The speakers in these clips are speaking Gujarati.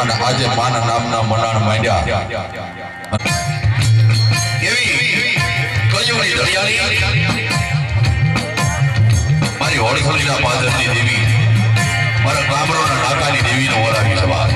અને આજે માના નામના મનાણ માંડ્યા. એવી કયુની દરિયાની મારી હોળખોળીના પાદરની દેવી, મારા ગામરોના નાકાની દેવીનો વરાવી સવાર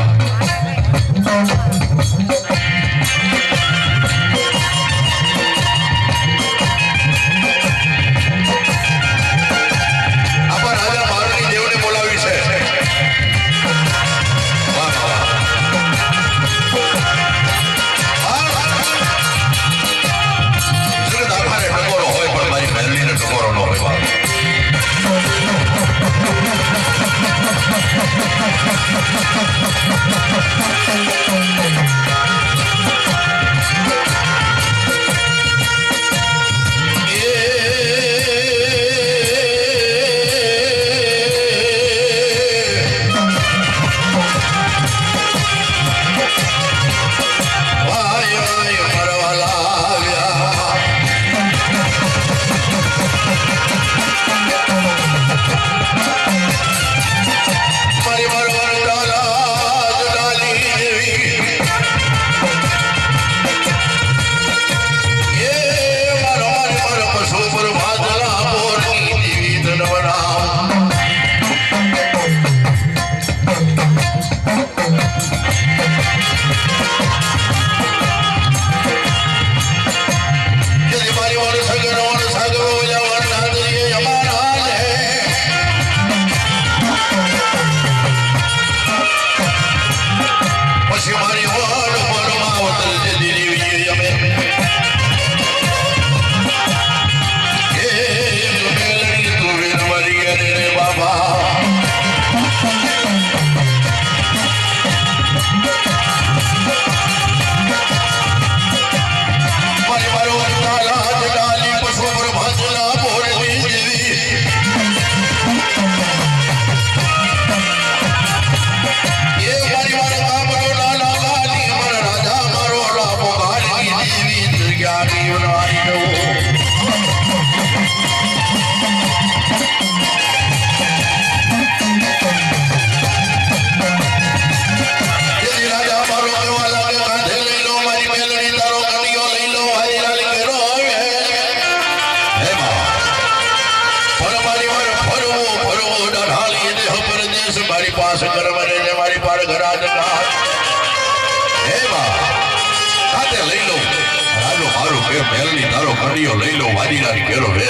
મેલની તારો લઈ લો મારી લાલી ઘેરો રે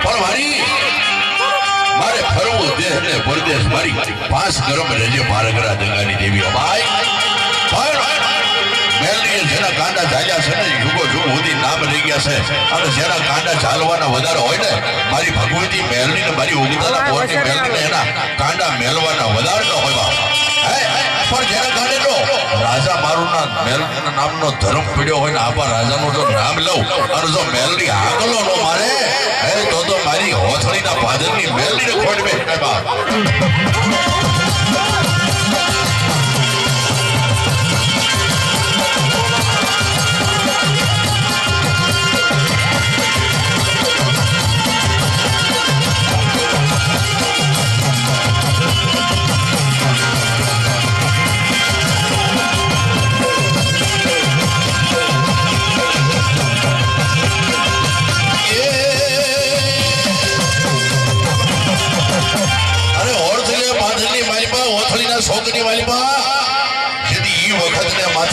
પણ મારી મારે ફરવું દેહ ને પરદેશ મારી પાસ ગરમ રહેજે મારા જગાની દેવી અમાય પણ જેના કાંડા ચાલ્યા છે ને યુગો યુગ સુધી નામ રહી ગયા છે અને જેના કાંડા ચાલવાના વધારે હોય ને મારી ભગવતી મેલડી ને મારી ઉગતાના પોરની એના કાંડા મેલવાના વધારે ન હોય હે પણ જેના કાંડે રાજા મારું ના મેલડીના નામનો ધર્મ પીડ્યો હોય ને આપા રાજાનું નામ લઉં, અને જો મેલડી આગલો નો મારે હે તો તો મારી હોથળીના બે. બાપ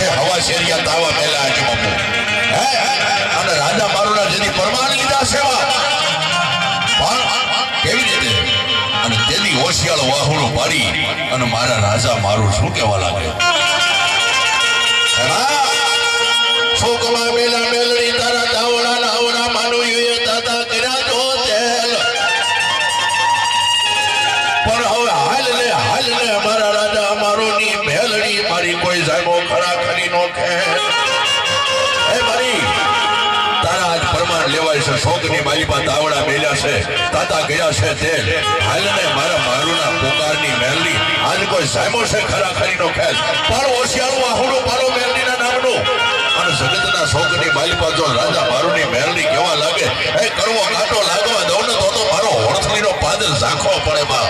હવા શેરિયા તાવા પહેલા આજે બાપુ. અને રાજા મારુના જેની પરમાન લીધા સેવા. મારા રાજા મારું પણ હવે હાલ હાલ ને અમારા રાજા મારો ની મેલડી મારી કોઈ સાહેબો ખરા શોકની મારી પાસે તાવડા મેલ્યા છે. તાતા ગયા છે તેલ હાલ ને મારા મારુના પોકારની મેલડી આજ કોઈ સાહેબો છે ખરા ખરીનો ખેલ પણ હોશિયારું, આહુડું પાડો મેલડીના નામનું. અને જગતના શોકની માલિપા જો રાજા મારુની મહેલની કેવા લાગે? એ કરવો કાંટો લાગવા દઉં ને તો તો મારો હોળથળીનો પાદર ઝાંખવો પડે બા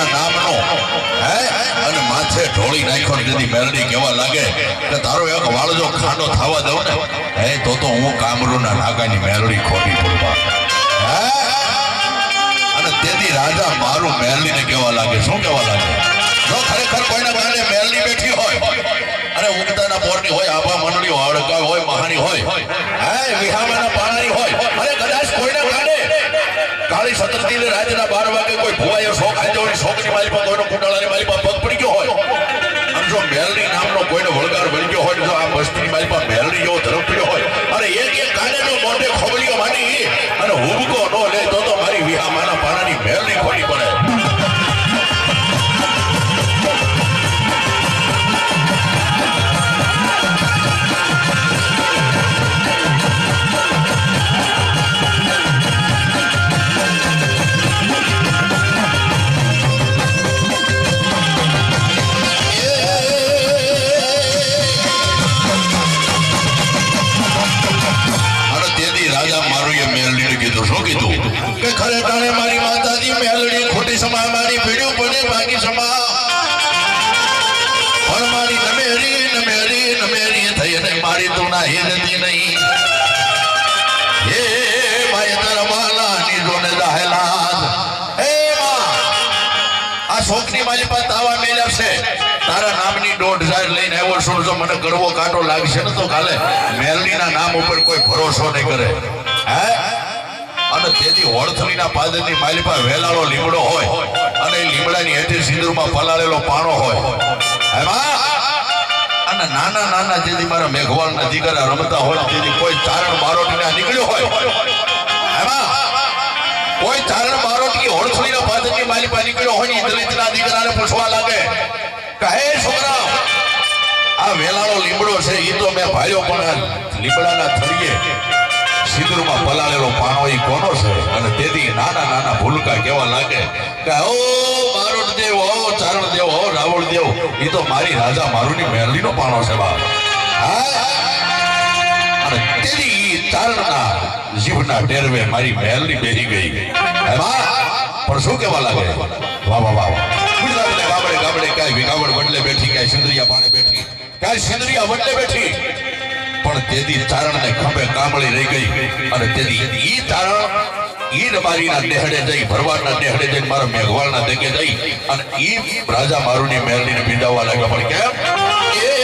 મેલડીના નામનો. હે? અને માથે ઢોળી નાખો મેલડી કેવા લાગે કે તારો એક વાળજો ખાડો થવા દઉં ને. હે, તો તો હું કામરૂના નાગાની મેલડી ખોટી હે? અને તેથી રાજા મારું મેલડીને કેવા લાગે? શું કેવા લાગે? જો ખરેખર કોઈના ગાંડે મેલડી બેઠી હોય, અને ઉગતાના પોરની હોય, આભા મંડળી હોય હોય, મહાની હોય, હે, વિહામાના પાણાની હોય, અરે કદાચ કોઈના ગાંડે કાળી સતરતી રાતના બાર વાગે કોઈ ભુવાયો શોખ ખાધો હોય, શોખની માલી પર કોઈનો કુંડાળાની મારી પર પગ પડી ગયો હોય. આમ જો મેલની નામનો કોઈનો વળગાર બની ગયો હોય, જો આ વસ્તીની પર મેલડી જેવો ધરમ પડ્યો હોય અને એક એક કાને જો મોઢે ખોબલીઓ માની અને હુબકો ન લે તો તો મારી વિહામાના પાણાની મેલની ખોટી પડે. ખોટી સમા, મારી પીડ્યું પડે બાકી સમા? પણ મારી નમેરી નમેરી નમેરી થઈ અને મારી તું ના હિરતી નહીં. હે ભાઈ તરવાલા નીધો ને હે માં, આ શોખની મારી પાસે તાવા મેલ્યા છે તારા નામની દોઢ હજાર લઈને આવ્યો છું મને ગરવો કાંટો લાગશે ને તો કાલે મેલડીના નામ ઉપર કોઈ ભરોસો નહીં કરે. હે? અને તેથી હોળથળીના પાદરની માલી પાસે વેલાળો લીમડો હોય અને લીમડાની હેઠે સિંદૂરમાં પલાળેલો પાણો હોય. અને નાના નાના જેથી મારા મેઘવાળના દીકરા રમતા હોય તેથી કોઈ ચારણ બારોટીના નીકળ્યો હોય. કોઈ ચારણ બારોટી હોળસોઈના પાદરની માલી પાસે નીકળ્યો હોય ને દીકરાને પૂછવા લાગે કહે છોકરા આ વેલાળો લીમડો છે એ તો મેં ભાઈઓ પણ લીમડાના થળીએ સિંદૂરમાં પલાળેલો પાણો કોનો છે? અને તેથી નાના નાના ભૂલકા કેવા લાગે? કે, ઓ દેવ, ઓ, ચારણ ઓ, રાવણ એ તો મારી રાજા મારુની મહેલીનો પાણો છે બાપ અને તેની ચારણના જીભના ટેરવે મારી મહેલની બેરી ગઈ. એમાં પણ શું કેવા લાગે? વાહ વાહ વાહ. ગુજરાતને ગામડે ગામડે કાંઈ વિગાવડ વડલે બેઠી, કાંઈ સિંદરિયા પાણે બેઠી, કાંઈ સિંદરિયા વડલે બેઠી. પણ તેદી ચારણ ને ખંભે કામળી રહી ગઈ. અને તેથી ઈ ચારણ ઈ રબારીના નેહડે જઈ, ભરવાડના નેહડે જઈ, મારા દેગે જઈ. અને ઈ રાજા મારુની ને બિંદાવવા લાગ્યા. પણ કેમ? એ